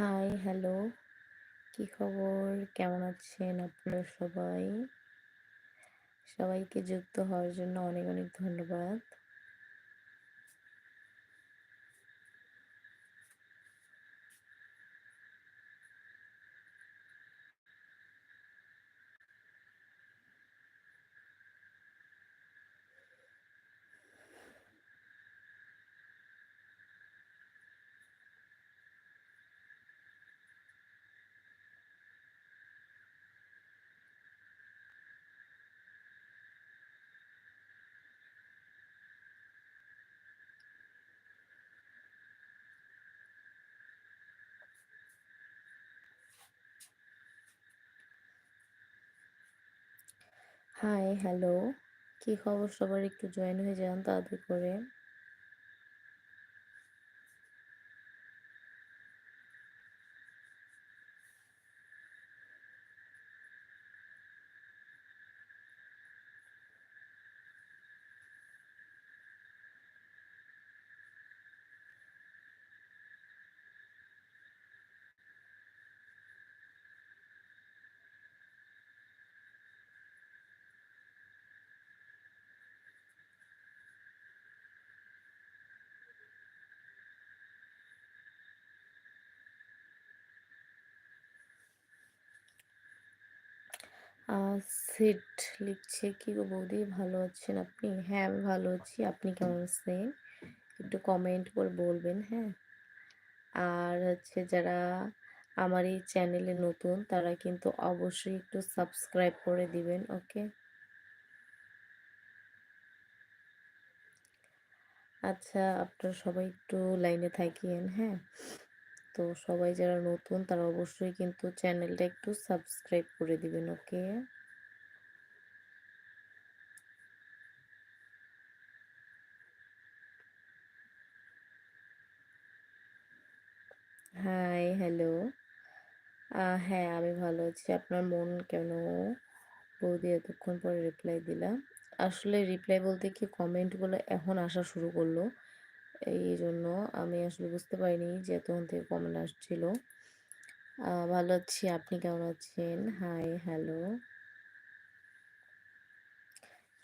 High, hello. কি খবর? কেমন আছেন আপনারা সবাই? সবাইকে যুক্ত হওয়ার জন্য অনেক, অনেক ধন্যবাদ। Hi, hello. কি খবর সবার? একটু জয়েন হয়ে যান তাড়াতাড়ি করে। সিড লিখছে, "কি গো বৌদি ভালো আছেন আপনি?" হ্যাঁ, আমি ভালো আছি। আপনি কেমন আছেন? একটু কমেন্ট করে বলবেন, হ্যাঁ? আর হচ্ছে যারা আমার এই চ্যানেলে নতুন তারা কিন্তু অবশ্যই একটু সাবস্ক্রাইব করে দিবেন, ওকে? আচ্ছা, আপনারা সবাই একটু লাইনে থাকিয়েন হ্যাঁ? তো সবাই যারা নতুন তারা অবশ্যই কিন্তু চ্যানেলটা একটু সাবস্ক্রাইব করে দিবেন, ওকে? High, hello. হ্যাঁ, আমি ভালো আছি। আপনার মন কেন? বৌদি এতক্ষণ পরে রিপ্লাই দিলাম আসলে রিপ্লাই বলতে কি কমেন্টগুলো এখন আসা শুরু করল। এইজন্য আমি আসলে বুঝতে পারিনি যে এতক্ষণ থেকে কমেন্ট আসছিল। ভালো আছি। আপনি কেমন আছেন? Hi, hello.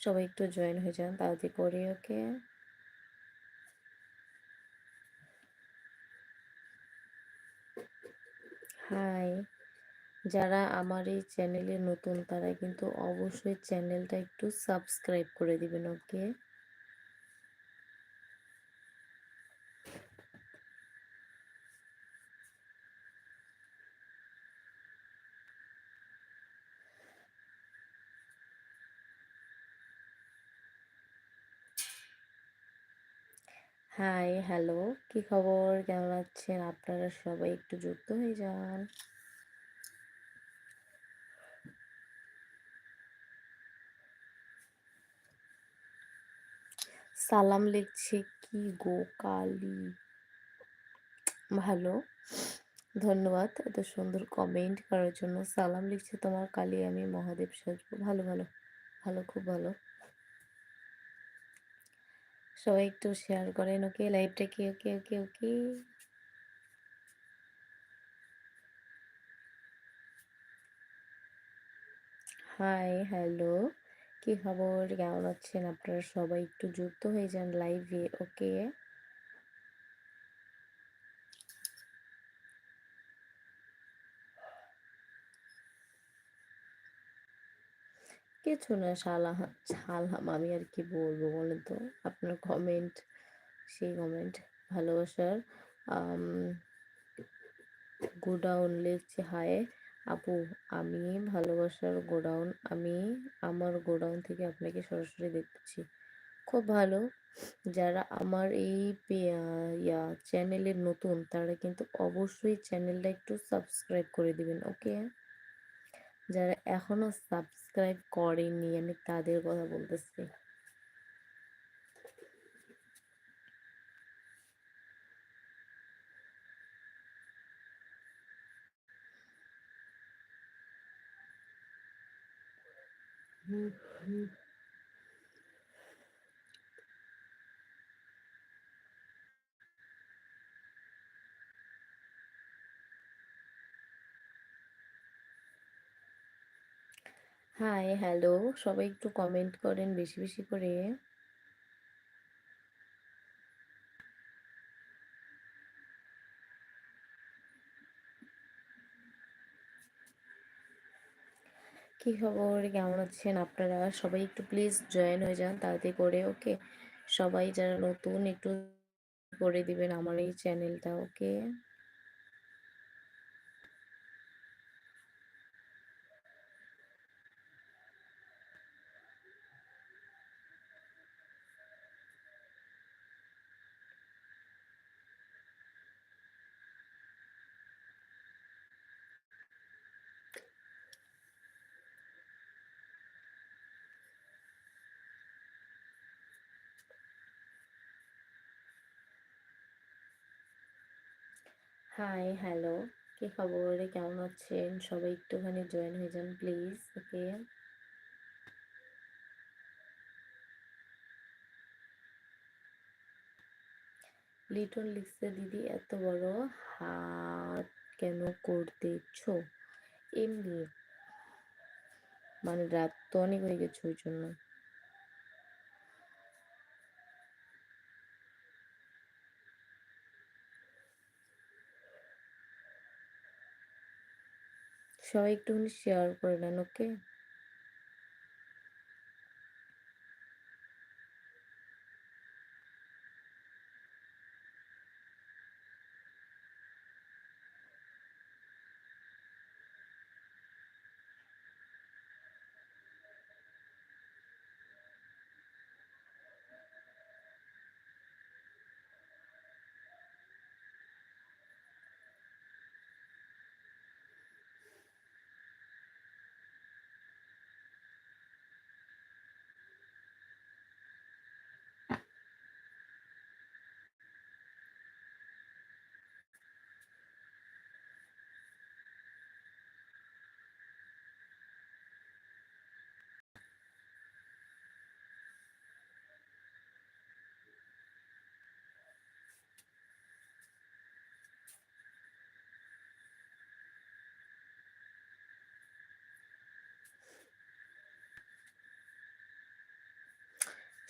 সবাই একটু জয়েন হয়ে যান তাড়াতাড়ি করে, ওকে? হাই। যারা আমার এই চ্যানেলে নতুন তারা কিন্তু অবশ্যই চ্যানেলটা একটু সাবস্ক্রাইব করে দিবেন, ওকে? High, hello. কি খবর? কেমন আছেন? আপনারা সবাই একটু যুক্ত হয়ে যান। সালাম লিখছে, "কি গো কালী?" ভালো। ধন্যবাদ এত সুন্দর কমেন্ট করার জন্য। সালাম লিখছে, "তোমার কালী আমি মহাদেব সাজবো।" ভালো, ভালো। ভালো, খুব ভালো। সবাই একটু শেয়ার করেন, ওকে? লাইভটা লাইভটাকে ওকে, ওকে, ওকে? High, hello. কি খবর? কেমন আছেন? আপনারা সবাই একটু যুক্ত হয়ে যান লাইভে, ওকে? কিছু না সালাহা সালাম আমি আর কি বলব বলেন তো? আপনার কমেন্ট, সেই কমেন্ট ভালোবাসার গোডাউন লিখছে, "হাই আপু, আমি ভালোবাসার গোডাউন। আমি আমার গোডাউন থেকে আপনাকে সরাসরি দেখতেছি।" খুব ভালো। যারা আমার এই ইয়া চ্যানেলে নতুন তারা কিন্তু অবশ্যই চ্যানেলটা একটু সাবস্ক্রাইব করে দিবেন, ওকে? যারা এখনও সাবস্ক্রাইব করেনি আমি তাদের কথা বলতেছি। হুম, হুম। Hi, hello. সবাই একটু কমেন্ট করেন বেশি, বেশি করে। কি খবর? কেমন আছেন আপনারা? সবাই একটু প্লিজ জয়েন হয়ে যান তাড়াতাড়ি করে, ওকে? সবাই যারা নতুন একটু করে দিবেন আমার এই চ্যানেলটা, ওকে? High, hello. কি খবর? কেমন আছেন? সবাই একটুখানি জয়েন হয়ে যান প্লিজ, ওকে? লিটন লিখছে দিদি এত বড় হাত কেন করতেছ এমনি মানে রাত তো অনেক হয়ে গেছে ওই জন্য সবাই একটুখানি শেয়ার করে নেন ওকে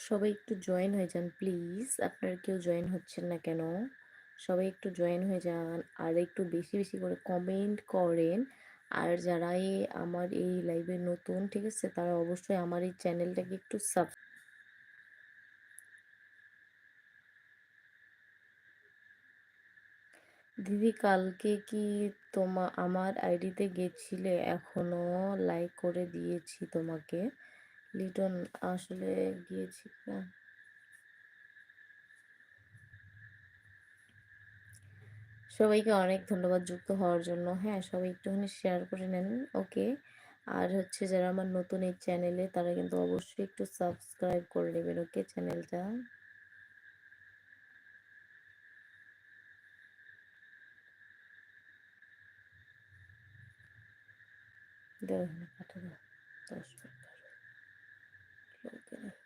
সবাই একটু জয়েন হয়ে যান প্লিজ আপনারা কেউ জয়েন হচ্ছেন না কেন? সবাই একটু জয়েন হয়ে যান, আর একটু বেশি বেশি করে কমেন্ট করেন। আর যারা এই আমার এই লাইভে নতুন, ঠিক আছে? তারা অবশ্যই আমার এই চ্যানেলটাকে একটু সাব দিদি, কালকে কি তোমা, আমার আইডিতে গেছিলে? এখনও লাইক করে দিয়েছি তোমাকে। লিটন আসলে গিয়েছি না সবাইকে অনেক ধন্যবাদ যুক্ত হওয়ার জন্য। হ্যাঁ সবাই একটুখানি শেয়ার করে নেন ওকে আর হচ্ছে যারা আমার নতুন এই চ্যানেলে তারা কিন্তু অবশ্যই একটু সাবস্ক্রাইব করে নেবেন ওকে চ্যানেলটা দাও দশ Oh, okay.